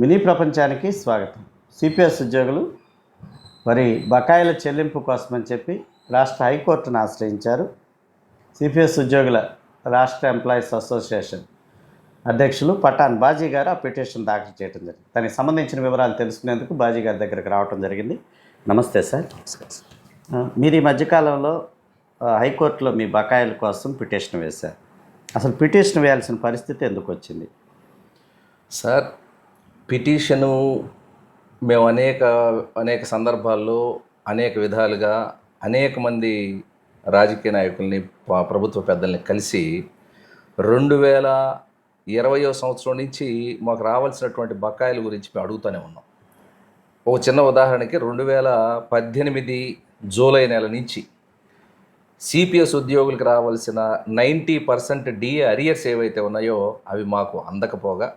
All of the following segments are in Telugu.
మినీ ప్రపంచానికి స్వాగతం. సిపిఎస్ ఉద్యోగులు మరి బకాయిల చెల్లింపు కోసమని చెప్పి రాష్ట్ర హైకోర్టును ఆశ్రయించారు సిపిఎస్ ఉద్యోగుల రాష్ట్ర ఎంప్లాయీస్ అసోసియేషన్ అధ్యక్షులు పఠాన్ బాజీ గారు ఆ పిటిషన్ దాఖలు చేయడం జరిగింది. దానికి సంబంధించిన వివరాలు తెలుసుకునేందుకు బాజీ గారి దగ్గరకు రావడం జరిగింది. నమస్తే సార్. మీరు ఈ మధ్యకాలంలో హైకోర్టులో మీ బకాయిల కోసం పిటిషన్ వేశారు. అసలు పిటిషన్ వేయాల్సిన పరిస్థితి ఎందుకు వచ్చింది? సార్ పిటిషను మేము అనేక అనేక సందర్భాల్లో అనేక విధాలుగా అనేక మంది రాజకీయ నాయకుల్ని ప్రభుత్వ పెద్దల్ని కలిసి రెండు వేల ఇరవయో సంవత్సరం నుంచి మాకు రావాల్సినటువంటి బకాయిల గురించి మేము అడుగుతూనే ఉన్నాం. ఒక చిన్న ఉదాహరణకి రెండు వేల పద్దెనిమిది జూలై నెల నుంచి సిపిఎస్ ఉద్యోగులకు రావాల్సిన నైంటీ పర్సెంట్ డిఏ అరియర్స్ ఏవైతే ఉన్నాయో అవి మాకు అందకపోగా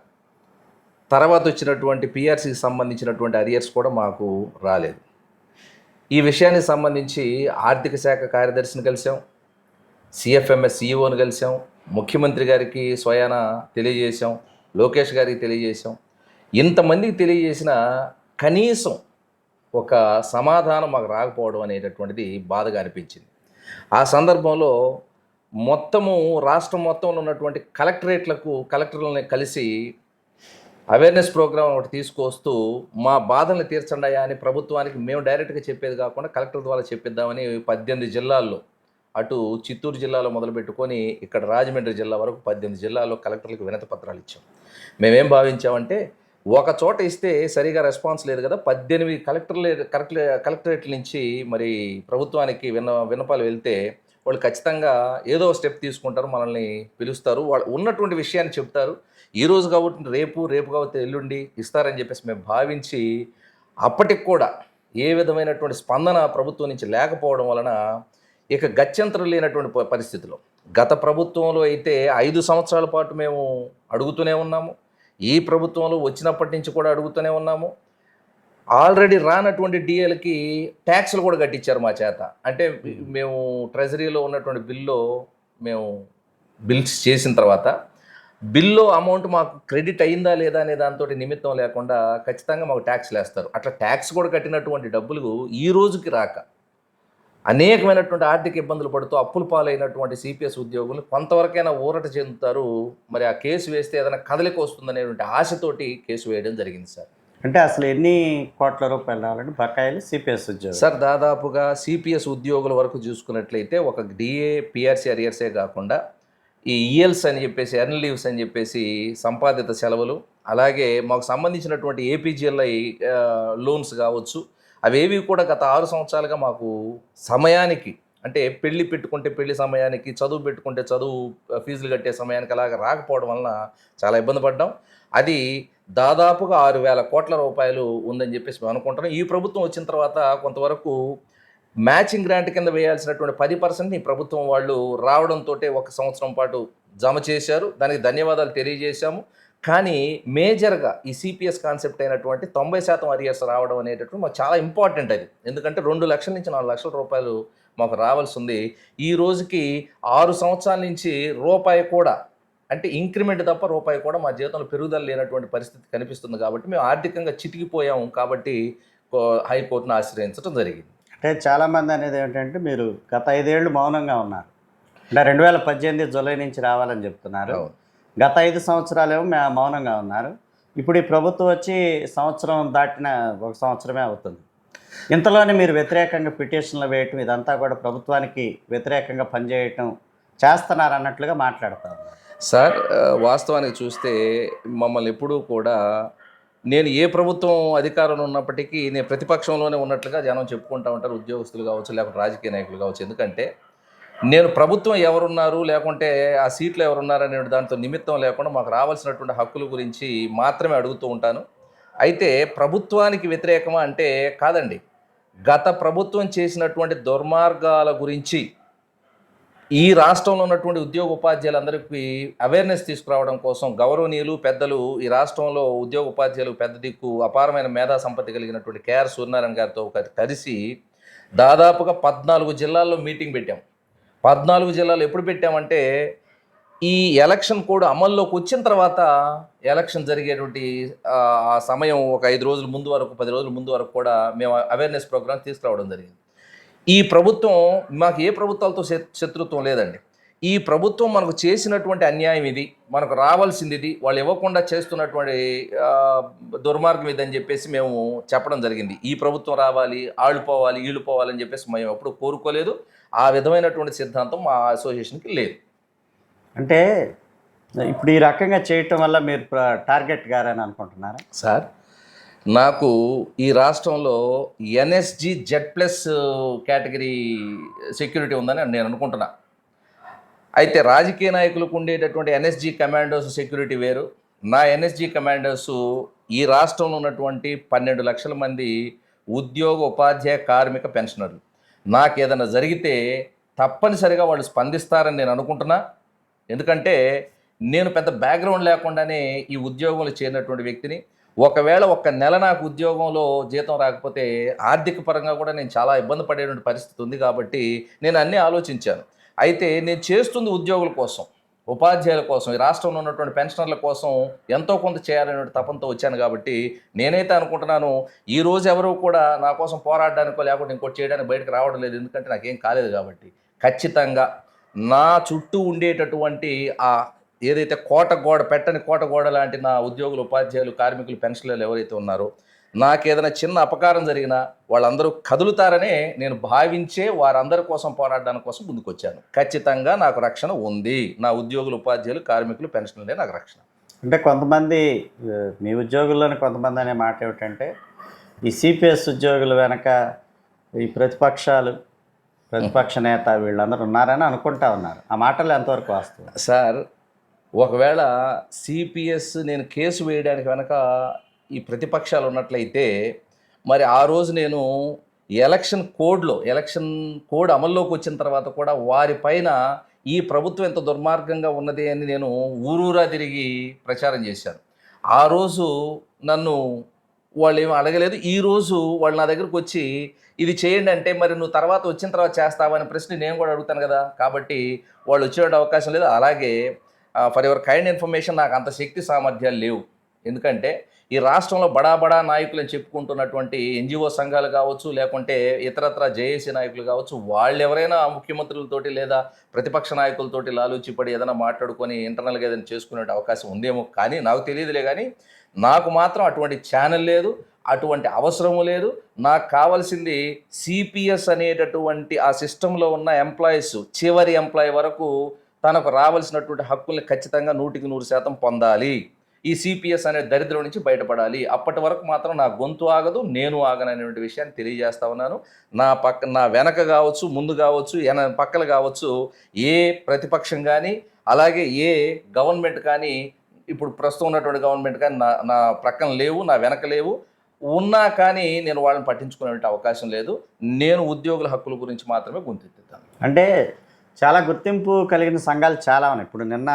తర్వాత వచ్చినటువంటి పిఆర్సీకి సంబంధించినటువంటి అరియర్స్ కూడా మాకు రాలేదు. ఈ విషయానికి సంబంధించి ఆర్థిక శాఖ కార్యదర్శిని కలిసాం సిఎఫ్ఎంఎస్ సిఇఓని కలిసాం ముఖ్యమంత్రి గారికి స్వయాన తెలియజేశాం లోకేష్ గారికి తెలియజేశాం. ఇంతమందికి తెలియజేసిన కనీసం ఒక సమాధానం మాకు రాకపోవడం అనేటటువంటిది బాధగా అనిపించింది. ఆ సందర్భంలో మొత్తము రాష్ట్రం మొత్తంలో ఉన్నటువంటి కలెక్టరేట్లకు కలెక్టర్లని కలిసి అవేర్నెస్ ప్రోగ్రామ్ ఒకటి తీసుకొస్తూ మా బాధల్ని తీర్చండియా అని ప్రభుత్వానికి మేము డైరెక్ట్గా చెప్పేది కాకుండా కలెక్టర్ ద్వారా చెప్పిద్దామని పద్దెనిమిది జిల్లాల్లో అటు చిత్తూరు జిల్లాలో మొదలుపెట్టుకొని ఇక్కడ రాజమండ్రి జిల్లా వరకు పద్దెనిమిది జిల్లాల్లో కలెక్టర్లకు వినతి పత్రాలు ఇచ్చాం. మేమేం భావించామంటే ఒక చోట ఇస్తే సరిగా రెస్పాన్స్ లేదు కదా పద్దెనిమిది కలెక్టర్లే కలెక్టర్ కలెక్టరేట్ నుంచి మరి ప్రభుత్వానికి విన్న విన్నపాలు వెళ్తే వాళ్ళు ఖచ్చితంగా ఏదో స్టెప్ తీసుకుంటారు మనల్ని పిలుస్తారు. వాళ్ళు ఉన్నటువంటి విషయాన్ని చెప్తారు. ఈ రోజు కాబట్టి రేపు రేపు కాబట్టి ఎల్లుండి ఇస్తారని చెప్పేసి మేము భావించి అప్పటికి కూడా ఏ విధమైనటువంటి స్పందన ప్రభుత్వం నుంచి లేకపోవడం వలన ఇక గత్యంతరం లేనటువంటి పరిస్థితిలో గత ప్రభుత్వంలో అయితే ఐదు సంవత్సరాల పాటు మేము అడుగుతూనే ఉన్నాము. ఈ ప్రభుత్వంలో వచ్చినప్పటి నుంచి కూడా అడుగుతూనే ఉన్నాము. ఆల్రెడీ రానటువంటి డిఏలకి ట్యాక్స్లు కూడా కట్టించారు మా చేత. అంటే మేము ట్రెజరీలో ఉన్నటువంటి బిల్లో మేము బిల్స్ చేసిన తర్వాత బిల్లో అమౌంట్ మాకు క్రెడిట్ అయిందా లేదా అనే దాంతో నిమిత్తం లేకుండా ఖచ్చితంగా మాకు ట్యాక్స్లు వేస్తారు అట్లా ట్యాక్స్ కూడా కట్టినటువంటి డబ్బులు ఈ రోజుకి రాక అనేకమైనటువంటి ఆర్థిక ఇబ్బందులు పడుతూ అప్పుల పాలైనటువంటి సిపిఎస్ ఉద్యోగులు కొంతవరకైనా ఊరట చెందుతారు. మరి ఆ కేసు వేస్తే ఏదైనా కదలిక వస్తుందనేటువంటి ఆశతోటి కేసు వేయడం జరిగింది సార్. అంటే అసలు ఎన్ని కోట్ల రూపాయలు రావాలంటే బకాయిలు సిపిఎస్ ఉద్యోగం సార్ దాదాపుగా సిపిఎస్ ఉద్యోగుల వరకు చూసుకున్నట్లయితే ఒక డిఏ పిఆర్సీ అరియర్సే కాకుండా ఈ ఈఎల్స్ అని చెప్పేసి ఎర్న్ లీవ్స్ అని చెప్పేసి సంపాదిత సెలవులు అలాగే మాకు సంబంధించినటువంటి ఏపీజీఎల్ఐ లోన్స్ కావచ్చు అవేవి కూడా గత ఆరు సంవత్సరాలుగా మాకు సమయానికి అంటే పెళ్ళి పెట్టుకుంటే పెళ్ళి సమయానికి చదువు పెట్టుకుంటే చదువు ఫీజులు కట్టే సమయానికి అలాగ రాకపోవడం వలన చాలా ఇబ్బంది పడ్డాం. అది దాదాపుగా ఆరు వేల కోట్ల రూపాయలు ఉందని చెప్పేసి మేము అనుకుంటున్నాం. ఈ ప్రభుత్వం వచ్చిన తర్వాత కొంతవరకు మ్యాచింగ్ గ్రాంట్ కింద వేయాల్సినటువంటి పది పర్సెంట్ ఈ ప్రభుత్వం వాళ్ళు రావడంతో ఒక సంవత్సరం పాటు జమ చేశారు. దానికి ధన్యవాదాలు తెలియజేశాము. కానీ మేజర్గా ఈ సిపిఎస్ కాన్సెప్ట్ అయినటువంటి తొంభై శాతం అరియర్స్ రావడం అనేటటువంటి మాకు చాలా ఇంపార్టెంట్ అది. ఎందుకంటే రెండు లక్షల నుంచి నాలుగు లక్షల రూపాయలు మాకు రావాల్సి ఉంది. ఈ రోజుకి ఆరు సంవత్సరాల నుంచి రూపాయి కూడా అంటే ఇంక్రిమెంట్ తప్ప రూపాయి కూడా మా జీవితంలో పెరుగుదల లేనటువంటి పరిస్థితి కనిపిస్తుంది కాబట్టి మేము ఆర్థికంగా చితికిపోయాము కాబట్టి కో- హైకోర్టును ఆశ్రయించడం జరిగింది. అంటే చాలామంది అనేది ఏంటంటే మీరు గత ఐదేళ్ళు మౌనంగా ఉన్నారు. అంటే రెండు వేల పద్దెనిమిది జూలై నుంచి రావాలని చెప్తున్నారు. గత ఐదు సంవత్సరాలేమో మే మౌనంగా ఉన్నారు. ఇప్పుడు ఈ ప్రభుత్వం వచ్చి సంవత్సరం దాటిన ఒక సంవత్సరమే అవుతుంది. ఇంతలోనే మీరు వ్యతిరేకంగా పిటిషన్లు వేయటం ఇదంతా కూడా ప్రభుత్వానికి వ్యతిరేకంగా పనిచేయటం చేస్తున్నారు అన్నట్లుగా మాట్లాడతారు సార్ వాస్తవానికి చూస్తే మమ్మల్ని ఎప్పుడూ కూడా నేను ఏ ప్రభుత్వం అధికారంలో ఉన్నప్పటికీ నేను ప్రతిపక్షంలోనే ఉన్నట్లుగా జనం చెప్పుకుంటూ ఉంటారు ఉద్యోగస్తులు కావచ్చు లేకపోతే రాజకీయ నాయకులు కావచ్చు. ఎందుకంటే నేను ప్రభుత్వం ఎవరున్నారు లేకుంటే ఆ సీట్లు ఎవరున్నారు అనే దాంతో నిమిత్తం లేకుండా మాకు రావాల్సినటువంటి హక్కుల గురించి మాత్రమే అడుగుతూ ఉంటాను. అయితే ప్రభుత్వానికి వ్యతిరేకమా అంటే కాదండి. గత ప్రభుత్వం చేసినటువంటి దుర్మార్గాల గురించి ఈ రాష్ట్రంలో ఉన్నటువంటి ఉద్యోగ ఉపాధ్యాయులందరికీ అవేర్నెస్ తీసుకురావడం కోసం గౌరవనీయులు పెద్దలు ఈ రాష్ట్రంలో ఉద్యోగ ఉపాధ్యాయులు పెద్ద దిక్కు అపారమైన మేధా సంపత్తి కలిగినటువంటి కేఆర్ సూర్యనారాయణ గారితో ఒక- కలిసి దాదాపుగా పద్నాలుగు జిల్లాల్లో మీటింగ్ పెట్టాం. పద్నాలుగు జిల్లాలు ఎప్పుడు పెట్టామంటే ఈ ఎలక్షన్ కోడ్ అమల్లోకి వచ్చిన తర్వాత ఎలక్షన్ జరిగేటువంటి ఆ సమయం ఒక ఐదు రోజుల ముందు వరకు పది రోజుల ముందు వరకు కూడా మేము అవేర్నెస్ ప్రోగ్రామ్ తీసుకురావడం జరిగింది. ఈ ప్రభుత్వం మాకు ఏ ప్రభుత్వాలతో శత్- శత్రుత్వం లేదండి. ఈ ప్రభుత్వం మనకు చేసినటువంటి అన్యాయం ఇది మనకు రావాల్సింది ఇది వాళ్ళు ఇవ్వకుండా చేస్తున్నటువంటి దుర్మార్గం ఇది అని చెప్పేసి మేము చెప్పడం జరిగింది. ఈ ప్రభుత్వం రావాలి ఆళ్ళు పోవాలి వీళ్ళు పోవాలని చెప్పేసి మేము ఎప్పుడు కోరుకోలేదు. ఆ విధమైనటువంటి సిద్ధాంతం మా అసోసియేషన్కి లేదు. అంటే ఇప్పుడు ఈ రకంగా చేయటం వల్ల మీరు టార్గెట్ గారని అనుకుంటున్నారా? సార్ నాకు ఈ రాష్ట్రంలో NSG Z plus category security ఉందని నేను అనుకుంటున్నా. అయితే రాజకీయ నాయకులకు ఉండేటటువంటి ఎన్ఎస్జి కమాండోస్ సెక్యూరిటీ వేరు. నా ఎన్ఎస్జి కమాండోస్ ఈ రాష్ట్రంలో ఉన్నటువంటి పన్నెండు లక్షల మంది ఉద్యోగ ఉపాధ్యాయ కార్మిక పెన్షనర్లు. నాకు ఏదైనా జరిగితే తప్పనిసరిగా వాళ్ళు స్పందిస్తారని నేను అనుకుంటున్నా. ఎందుకంటే నేను పెద్ద బ్యాక్గ్రౌండ్ లేకుండానే ఈ ఉద్యోగంలో చేరినటువంటి వ్యక్తిని ఒకవేళ ఒక్క నెల నాకు ఉద్యోగంలో జీతం రాకపోతే ఆర్థిక పరంగా కూడా నేను చాలా ఇబ్బంది పడేటువంటి పరిస్థితి ఉంది కాబట్టి నేను అన్నీ ఆలోచించాను. అయితే నేను చేస్తుంది ఉద్యోగుల కోసం ఉపాధ్యాయుల కోసం ఈ రాష్ట్రంలో ఉన్నటువంటి పెన్షనర్ల కోసం ఎంతో కొంత చేయాలనే తపంతో వచ్చాను కాబట్టి నేనైతే అనుకుంటున్నాను ఈ రోజు ఎవరు కూడా నా కోసం పోరాడడానికో లేకుంటే ఇంకోటి చేయడానికి బయటకు రావడం లేదు. ఎందుకంటే నాకేం కాలేదు కాబట్టి ఖచ్చితంగా నా చుట్టూ ఉండేటటువంటి ఆ ఏదైతే కోట గోడ పెట్టని కోట గోడ లాంటి నా ఉద్యోగులు ఉపాధ్యాయులు కార్మికులు పెన్షన్లు ఎవరైతే ఉన్నారో నాకు ఏదైనా చిన్న అపకారం జరిగినా వాళ్ళందరూ కదులుతారనే నేను భావించే వారందరి కోసం పోరాడడానికి కోసం ముందుకొచ్చాను. ఖచ్చితంగా నాకు రక్షణ ఉంది. నా ఉద్యోగులు ఉపాధ్యాయులు కార్మికులు పెన్షన్లే నాకు రక్షణ. అంటే కొంతమంది మీ ఉద్యోగుల్లోని కొంతమంది అనే మాట ఏమిటంటే ఈ సిపిఎస్ ఉద్యోగుల వెనక ఈ ప్రతిపక్షాలు ప్రతిపక్ష నేత వీళ్ళందరూ ఉన్నారని అనుకుంటా ఉన్నారు. ఆ మాటలు ఎంతవరకు వాస్తవం? సార్ ఒకవేళ సిపిఎస్ నేను కేసు వేయడానికి వెనక ఈ ప్రతిపక్షాలు ఉన్నట్లయితే మరి ఆ రోజు నేను ఎలక్షన్ కోడ్లో ఎలక్షన్ కోడ్ అమల్లోకి వచ్చిన తర్వాత కూడా వారిపైన ఈ ప్రభుత్వం ఎంత దుర్మార్గంగా ఉన్నది అని నేను ఊరూరా తిరిగి ప్రచారం చేశాను. ఆ రోజు నన్ను వాళ్ళు ఏమీ అడగలేదు. ఈ రోజు వాళ్ళు నా దగ్గరకు వచ్చి ఇది చేయండి అంటే మరి నువ్వు తర్వాత వచ్చిన తర్వాత చేస్తావా? అనే ప్రశ్న నేను కూడా అడుగుతాను కదా. కాబట్టి వాళ్ళు వచ్చేటువంటి అవకాశం లేదు. అలాగే ఫర్ యువర్ కైండ్ ఇన్ఫర్మేషన్ నాకు అంత శక్తి సామర్థ్యాలు లేవు. ఎందుకంటే ఈ రాష్ట్రంలో బడా బడా నాయకులు అని చెప్పుకుంటున్నటువంటి ఎన్జిఓ సంఘాలు కావచ్చు లేకుంటే ఇతరత్ర జేఏసీ నాయకులు కావచ్చు వాళ్ళు ఎవరైనా ముఖ్యమంత్రులతోటి లేదా ప్రతిపక్ష నాయకులతోటి లాలూచిపడి ఏదైనా మాట్లాడుకొని ఇంటర్నల్గా ఏదైనా చేసుకునే అవకాశం ఉందేమో కానీ నాకు తెలియదులే కానీ నాకు మాత్రం అటువంటి ఛానల్ లేదు అటువంటి అవసరము లేదు. నాకు కావాల్సింది సిపిఎస్ అనేటటువంటి ఆ సిస్టంలో ఉన్న ఎంప్లాయీస్ చివరి ఎంప్లాయీ వరకు తనకు రావాల్సినటువంటి హక్కుల్ని ఖచ్చితంగా నూటికి నూరు శాతం పొందాలి. ఈ సిపిఎస్ అనే దరిద్రం నుంచి బయటపడాలి. అప్పటి వరకు మాత్రం నా గొంతు ఆగదు నేను ఆగననేటువంటి విషయాన్ని తెలియజేస్తా ఉన్నాను. నా పక్క నా వెనక కావచ్చు ముందు కావచ్చు ఎన పక్కలు కావచ్చు ఏ ప్రతిపక్షం కానీ అలాగే ఏ గవర్నమెంట్ కానీ ఇప్పుడు ప్రస్తుతం ఉన్నటువంటి గవర్నమెంట్ కానీ నా నా ప్రక్కన లేవు నా వెనక లేవు. ఉన్నా కానీ నేను వాళ్ళని పట్టించుకునే అవకాశం లేదు. నేను ఉద్యోగుల హక్కుల గురించి మాత్రమే గొంతెత్తుతాను. అంటే చాలా గుర్తింపు కలిగిన సంఘాలు చాలా ఉన్నాయి. ఇప్పుడు నిన్న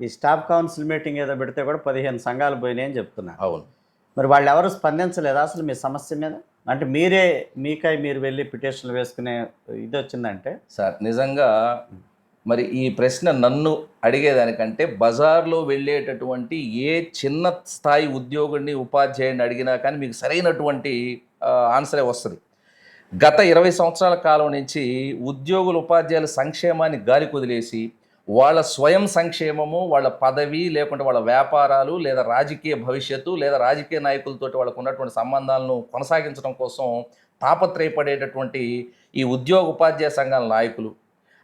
ఈ స్టాఫ్ కౌన్సిల్ మీటింగ్ ఏదో పెడితే కూడా పదిహేను సంఘాలు పోయినాయి అని చెప్తున్నారు. అవును. మరి వాళ్ళు ఎవరు స్పందించలేదా అసలు మీ సమస్య మీద? అంటే మీరే మీకై మీరు వెళ్ళి పిటిషన్లు వేసుకునే ఇది వచ్చిందంటే? సార్ నిజంగా మరి ఈ ప్రశ్న నన్ను అడిగేదానికంటే బజార్లో వెళ్ళేటటువంటి ఏ చిన్న స్థాయి ఉద్యోగుడిని ఉపాధ్యాయుడిని అడిగినా కానీ మీకు సరైనటువంటి ఆన్సరే వస్తుంది. గత ఇరవై సంవత్సరాల కాలం నుంచి ఉద్యోగుల ఉపాధ్యాయుల సంక్షేమాన్ని గాలి కుదిలేసి వాళ్ళ స్వయం సంక్షేమము వాళ్ళ పదవి లేకుంటే వాళ్ళ వ్యాపారాలు లేదా రాజకీయ భవిష్యత్తు లేదా రాజకీయ నాయకులతోటి వాళ్ళకు ఉన్నటువంటి సంబంధాలను కొనసాగించడం కోసం తాపత్రయపడేటటువంటి ఈ ఉద్యోగ ఉపాధ్యాయ సంఘాల నాయకులు.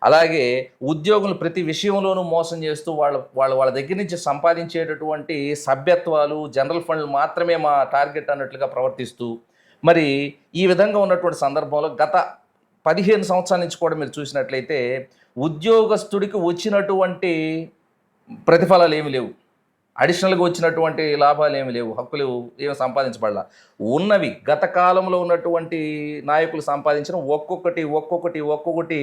అలాగే ఉద్యోగులు ప్రతి విషయంలోనూ మోసం చేస్తూ వాళ్ళ వాళ్ళ వాళ్ళ దగ్గర నుంచి సంపాదించేటటువంటి సభ్యత్వాలు జనరల్ ఫండ్లు మాత్రమే మా టార్గెట్ అన్నట్లుగా ప్రవర్తిస్తూ మరి ఈ విధంగా ఉన్నటువంటి సందర్భంలో గత పదిహేను సంవత్సరాల నుంచి కూడా మీరు చూసినట్లయితే ఉద్యోగస్తుడికి వచ్చినటువంటి ప్రతిఫలాలు ఏమి లేవు. అడిషనల్గా వచ్చినటువంటి లాభాలు ఏమి లేవు. హక్కులు ఏమి సంపాదించబడాల. ఉన్నవి గత కాలంలో ఉన్నటువంటి నాయకులు సంపాదించిన ఒక్కొక్కటి ఒక్కొక్కటి ఒక్కొక్కటి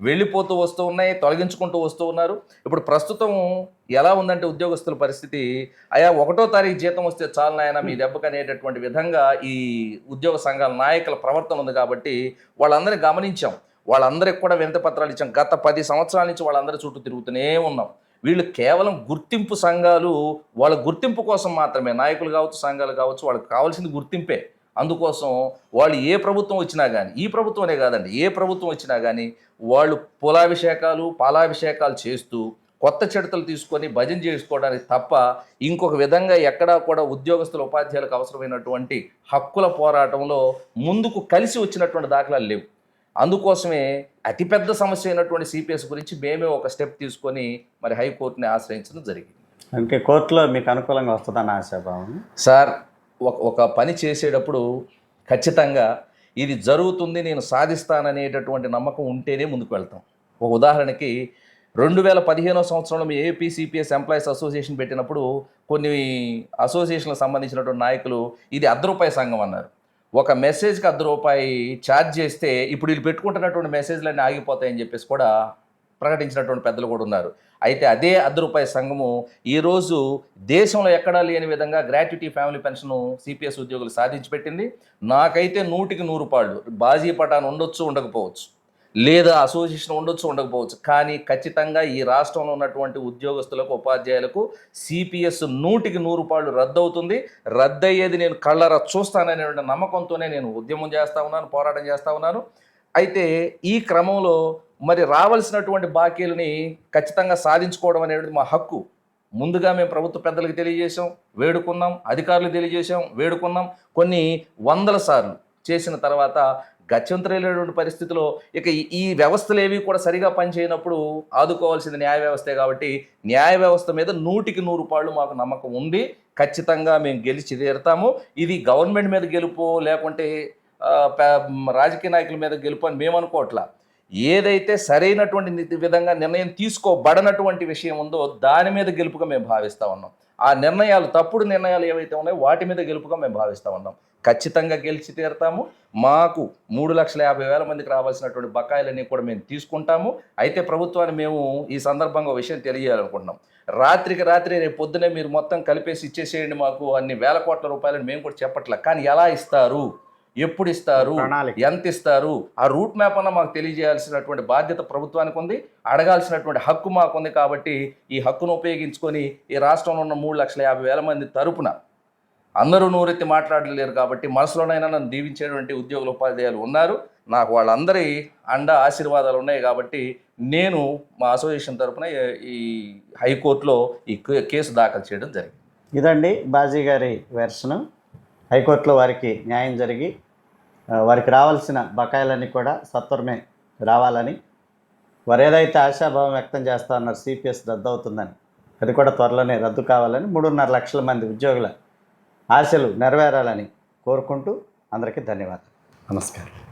వెళ్ళిపోతూ వస్తూ ఉన్నాయి తొలగించుకుంటూ వస్తూ ఉన్నారు. ఇప్పుడు ప్రస్తుతం ఎలా ఉందంటే ఉద్యోగస్తుల పరిస్థితి? అయా ఒకటో తారీఖు జీతం వస్తే చాలు నాయన మీ దెబ్బకనేటటువంటి విధంగా ఈ ఉద్యోగ సంఘాల నాయకుల ప్రవర్తన ఉంది కాబట్టి వాళ్ళందరినీ గమనించాం. వాళ్ళందరికి కూడా వినతి పత్రాలు ఇచ్చాం. గత పది సంవత్సరాల నుంచి వాళ్ళందరి చుట్టూ తిరుగుతూనే ఉన్నాం. వీళ్ళు కేవలం గుర్తింపు సంఘాలు వాళ్ళ గుర్తింపు కోసం మాత్రమే నాయకులు కావచ్చు సంఘాలు కావచ్చు వాళ్ళకి కావాల్సింది గుర్తింపే. అందుకోసం వాళ్ళు ఏ ప్రభుత్వం వచ్చినా కానీ ఈ ప్రభుత్వమే కాదండి ఏ ప్రభుత్వం వచ్చినా కానీ వాళ్ళు పొలాభిషేకాలు పాలాభిషేకాలు చేస్తూ కొత్త చిడతలు తీసుకొని భజన చేసుకోవడానికి తప్ప ఇంకొక విధంగా ఎక్కడా కూడా ఉద్యోగస్తుల ఉపాధ్యాయులకు అవసరమైనటువంటి హక్కుల పోరాటంలో ముందుకు కలిసి వచ్చినటువంటి దాఖలాలు లేవు. అందుకోసమే అతిపెద్ద సమస్య అయినటువంటి సిపిఎస్ గురించి మేమే ఒక స్టెప్ తీసుకొని మరి హైకోర్టుని ఆశ్రయించడం జరిగింది. అంటే కోర్టులో మీకు అనుకూలంగా వస్తుందని ఆశాభావం? సార్ ఒక ఒక పని చేసేటప్పుడు ఖచ్చితంగా ఇది జరుగుతుంది నేను సాధిస్తాననేటటువంటి నమ్మకం ఉంటేనే ముందుకు వెళ్తాం. ఒక ఉదాహరణకి రెండు వేల పదిహేనో సంవత్సరంలో మీ ఏపీసీపీఎస్ ఎంప్లాయీస్ అసోసియేషన్ పెట్టినప్పుడు కొన్ని అసోసియేషన్లకు సంబంధించినటువంటి నాయకులు ఇది అర్ధ రూపాయి సంఘం అన్నారు. ఒక మెసేజ్కి అర్ధ రూపాయి ఛార్జ్ చేస్తే ఇప్పుడు వీళ్ళు పెట్టుకుంటున్నటువంటి మెసేజ్లన్నీ ఆగిపోతాయని చెప్పేసి కూడా ప్రకటించినటువంటి పెద్దలు కూడా ఉన్నారు. అయితే అదే అర్ధ రూపాయి సంఘము ఈరోజు దేశంలో ఎక్కడా లేని విధంగా గ్రాట్యుటీ ఫ్యామిలీ పెన్షన్ సిపిఎస్ ఉద్యోగులు సాధించి పెట్టింది. నాకైతే నూటికి నూరు పాళ్ళు. బాజీ పటాన్ ఉండొచ్చు ఉండకపోవచ్చు. లేదా అసోసియేషన్ ఉండొచ్చు ఉండకపోవచ్చు. కానీ ఖచ్చితంగా ఈ రాష్ట్రంలో ఉన్నటువంటి ఉద్యోగస్తులకు ఉపాధ్యాయులకు సిపిఎస్ నూటికి నూరు పాళ్ళు రద్దవుతుంది. రద్దయ్యేది నేను కళ్ళరా చూస్తాననేటువంటి నమ్మకంతోనే నేను ఉద్యమం చేస్తా ఉన్నాను పోరాటం చేస్తూ ఉన్నాను. అయితే ఈ క్రమంలో మరి రావాల్సినటువంటి బాకీలని ఖచ్చితంగా సాధించుకోవడం అనేది మా హక్కు. ముందుగా మేము ప్రభుత్వ పెద్దలకు తెలియజేశాం వేడుకున్నాం అధికారులకు తెలియజేశాం వేడుకున్నాం. కొన్ని వందల సార్లు చేసిన తర్వాత గత్యంతరైనటువంటి పరిస్థితిలో ఇక ఈ- ఈ వ్యవస్థలు ఏవి కూడా సరిగా పనిచేయనప్పుడు ఆదుకోవాల్సింది న్యాయ వ్యవస్థే కాబట్టి న్యాయ వ్యవస్థ మీద నూటికి నూరు పాళ్ళు మాకు నమ్మకం ఉంది. ఖచ్చితంగా మేము గెలిచి తీరుతాము. ఇది గవర్నమెంట్ మీద గెలుపు లేకుంటే రాజకీయ నాయకుల మీద గెలుపు అని మేము అనుకోవట్లా. ఏదైతే సరైనటువంటి విధంగా నిర్ణయం తీసుకోబడనటువంటి విషయం ఉందో దాని మీద గెలుపుగా మేము భావిస్తూ ఉన్నాం. ఆ నిర్ణయాలు తప్పుడు నిర్ణయాలు ఏవైతే ఉన్నాయో వాటి మీద గెలుపుగా మేము భావిస్తూ ఉన్నాం. ఖచ్చితంగా గెలిచి తీరుతాము. మాకు మూడు లక్షల యాభై వేల మందికి రావాల్సినటువంటి బకాయిలన్నీ కూడా మేము తీసుకుంటాము. అయితే ప్రభుత్వాన్ని మేము ఈ సందర్భంగా విషయం తెలియాలనుకుంటున్నాం రాత్రికి రాత్రి రేపు పొద్దునే మీరు మొత్తం కలిపేసి ఇచ్చేసేయండి మాకు అన్ని వేల కోట్ల రూపాయలని మేము కూడా చెప్పట్లే. కానీ ఎలా ఇస్తారు? ఎప్పుడు ఇస్తారు. ఎంత ఇస్తారు ఆ రూట్ మ్యాప్ అన్న మాకు తెలియజేయాల్సినటువంటి బాధ్యత ప్రభుత్వానికి ఉంది. అడగాల్సినటువంటి హక్కు మాకుంది కాబట్టి ఈ హక్కును ఉపయోగించుకొని ఈ రాష్ట్రంలో ఉన్న మూడు లక్షల యాభై వేల మంది తరపున అందరూ నూరెత్తి మాట్లాడలేరు కాబట్టి మనసులోనైనా నన్ను దీవించేటువంటి ఉద్యోగుల ఉపాధ్యాయులు ఉన్నారు. నాకు వాళ్ళందరి అండ ఆశీర్వాదాలు ఉన్నాయి కాబట్టి నేను మా అసోసియేషన్ తరపున ఈ హైకోర్టులో ఈ కేసు దాఖలు చేయడం జరిగింది. ఇదండి బాజీ గారి వెర్షను. హైకోర్టులో వారికి న్యాయం జరిగి వారికి రావాల్సిన బకాయిలన్నీ కూడా సత్వరమే రావాలని వారు ఏదైతే ఆశాభావం వ్యక్తం చేస్తా ఉన్నారు సిపిఎస్ రద్దు అవుతుందని అది కూడా త్వరలోనే రద్దు కావాలని మూడున్నర లక్షల మంది ఉద్యోగుల ఆశలు నెరవేరాలని కోరుకుంటూ అందరికీ ధన్యవాదాలు. నమస్కారం.